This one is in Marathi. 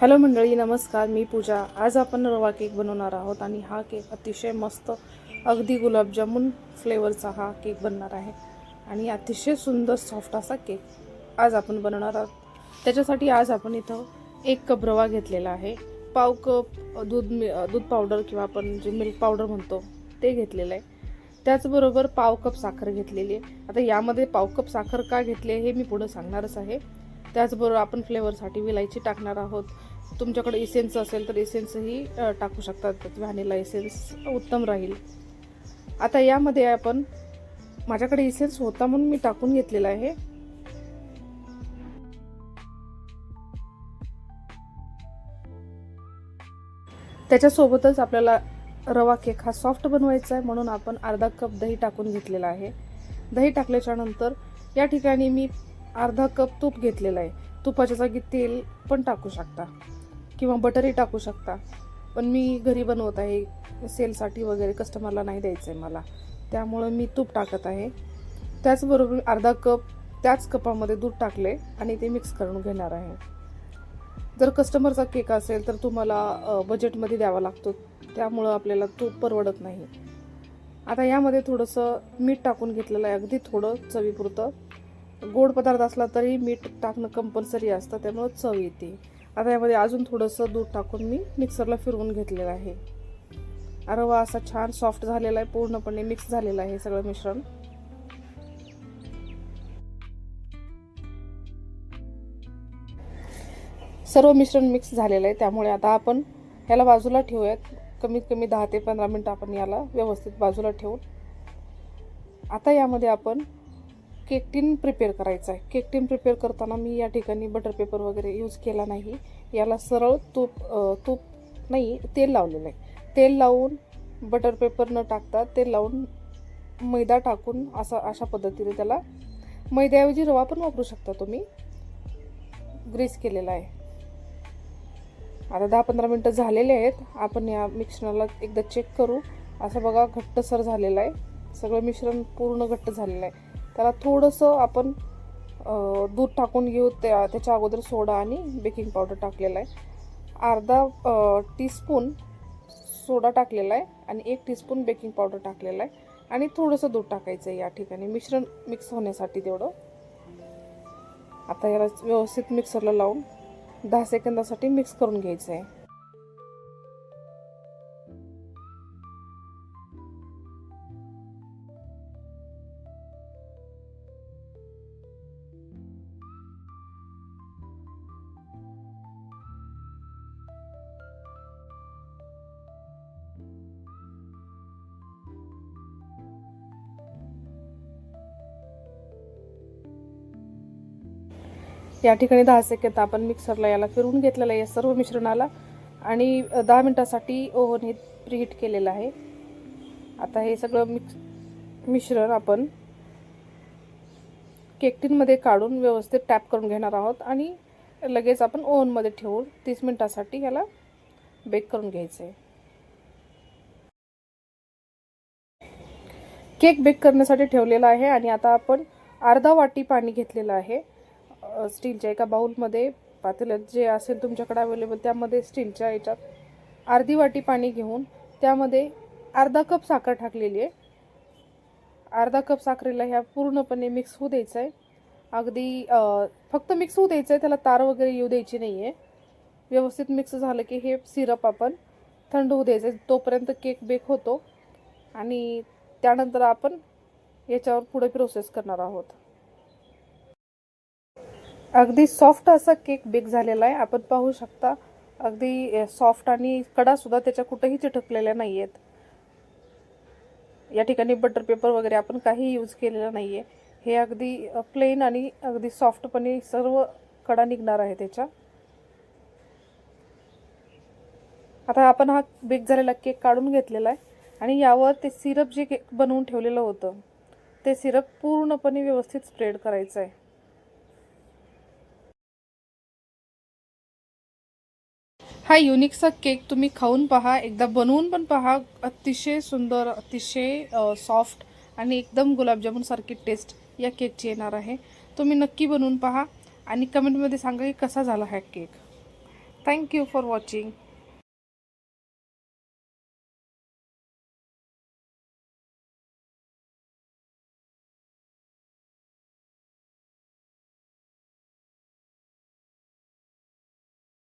हॅलो मंडळी नमस्कार मी पूजा. आज आपण रवा केक बनवणार आहोत आणि हा केक अतिशय मस्त अगदी गुलाबजामुन फ्लेवरचा हा केक बनणार आहे. आणि अतिशय सुंदर सॉफ्ट असा केक आज आपण बनवणार आहोत. त्याच्यासाठी आज आपण इथं एक कप रवा घेतलेला आहे. पाव कप दूध मि दूध पावडर किंवा आपण जे मिल्क पावडर म्हणतो ते घेतलेलं आहे. त्याचबरोबर पाव कप साखर घेतलेली आहे. आता यामध्ये पाव कप साखर का घेतली आहे हे मी पुढं सांगणारच आहे. त्याचबरोबर आपण फ्लेवरसाठी विलायची टाकणार आहोत. तुमच्याकडे इसेन्स असेल तर इसेन्सही टाकू शकतात. व्हॅनिला इसेन्स उत्तम राहील. आता यामध्ये आपण माझ्याकडे इसेन्स होता म्हणून मी टाकून घेतलेला आहे. त्याच्यासोबतच आपल्याला रवा केक हा सॉफ्ट बनवायचा आहे म्हणून आपण अर्धा कप दही टाकून घेतलेला आहे. दही टाकल्याच्या नंतर या ठिकाणी मी अर्धा कप तूप घेतलेलं आहे. तुपाच्या जागी तेल पण टाकू शकता. किंवा बटरही टाकू शकता. पण मी घरी बनवत आहे. सेलसाठी वगैरे कस्टमरला नाही द्यायचं आहे मला. त्यामुळं मी तूप टाकत आहे. त्याचबरोबर अर्धा कप त्याच कपामध्ये दूध टाकले आणि ते मिक्स करून घेणार आहे. जर कस्टमरचा केक असेल तर तुम्हाला बजेटमध्ये द्यावा लागतो. त्यामुळं आपल्याला तूप परवडत नाही. आता यामध्ये थोडंसं मीठ टाकून घेतलेलं आहे. अगदी थोडं चवीपुरतं. गोड पदार्थ असला तरी मीठ टाकणं कंपल्सरी असतं त्यामुळं चव येते. आता यामध्ये अजून थोडंसं दूध टाकून मी मिक्सरला फिरवून घेतलेलं आहे. रवा असा छान सॉफ्ट झालेला आहे पूर्णपणे मिक्स झालेलं आहे सगळं मिश्रण. सर्व मिश्रण मिक्स झालेलं आहे त्यामुळे आता आपण ह्याला बाजूला ठेवूयात. कमीत कमी दहा ते पंधरा मिनटं आपण याला व्यवस्थित बाजूला ठेवून. आता यामध्ये आपण केक टीन प्रिपेअर करायचा आहे. केक टीन प्रिपेअर करताना मी या ठिकाणी बटर पेपर वगैरे यूज केला नाही. याला सरळ तूप तूप नाही तेल लावलेलं आहे. तेल लावून बटर पेपर न टाकता तेल लावून मैदा टाकून असा अशा पद्धतीने त्याला मैद्याऐवजी रवा पण वापरू शकता तुम्ही. ग्रीस केलेला आहे. आता दहा पंधरा मिनटं झालेले आहेत. आपण या मिक्सरला एकदा चेक करू. असं बघा घट्टसर झालेला आहे. सगळं मिश्रण पूर्ण घट्ट झालेलं आहे. त्याला थोडंसं आपण दूध टाकून घेऊ त्या त्याच्या अगोदर सोडा आणि बेकिंग पावडर टाकलेला आहे. अर्धा टीस्पून सोडा टाकलेला आहे आणि एक टीस्पून बेकिंग पावडर टाकलेला आहे. आणि थोडंसं दूध टाकायचं आहे या ठिकाणी. मिश्रण मिक्स होण्यासाठी तेवढं. आता याला व्यवस्थित मिक्सरला लावून दहा सेकंदासाठी मिक्स करून घ्यायचं आहे. या ठिकाणी दहा सेकंद आपण मिक्सरला याला फिरवून घेतलेलं आहे. या सर्व मिश्रणाला आणि दहा मिनटासाठी ओव्हन हे प्रीहीट केलेलं आहे. आता हे सगळं मिक्स मिश्रण आपण केकटीनमध्ये काढून व्यवस्थित टॅप करून घेणार आहोत आणि लगेच आपण ओव्हनमध्ये ठेवून तीस मिनटासाठी याला बेक करून घ्यायचं आहे केक बेक करण्यासाठी ठेवलेला आहे आणि आता आपण अर्धा वाटी पाणी घेतलेलं आहे. स्टीलच्या एका बाऊलमध्ये पातेल्यात जे असेल तुमच्याकडे अवेलेबल त्यामध्ये स्टीलच्या याच्यात अर्धी वाटी पाणी घेऊन त्यामध्ये अर्धा कप साखर टाकलेली आहे. अर्धा कप साखरेला ह्या पूर्णपणे मिक्स होऊ द्यायचं आहे अगदी फक्त मिक्स होऊ द्यायचं आहे त्याला तार वगैरे येऊ द्यायची नाही आहे व्यवस्थित मिक्स झालं की हे सिरप आपण थंड होऊ द्यायचं आहे तोपर्यंत केक बेक होतो. आणि त्यानंतर आपण याच्यावर पुढे प्रोसेस करणार आहोत. अगदी सॉफ्ट असा केक बेक झालेला आहे. आपण पाहू शकता अगदी सॉफ्ट आणि कडासुद्धा त्याच्या कुठंही चिटकलेल्या नाही आहेत या ठिकाणी बटर पेपर वगैरे आपण काही यूज केलेला नाही आहे हे अगदी प्लेन आणि अगदी सॉफ्टपणे सर्व कडा निघणार आहे त्याच्या. आता आपण हा बेक झालेला केक काढून घेतलेला आहे आणि यावर ते सिरप जे केक बनवून ठेवलेलं होतं ते सिरप पूर्णपणे व्यवस्थित स्प्रेड करायचं आहे. हा युनिकचा केक तुम्ही खाऊन पहा. एकदा बनवून पण पहा. अतिशय सुंदर अतिशय सॉफ्ट आणि एकदम गुलाबजामुनसारखी टेस्ट या केकची येणार आहे. तुम्ही नक्की बनवून पहा आणि कमेंटमध्ये सांगा की कसा झाला हा केक थँक्यू फॉर वॉचिंग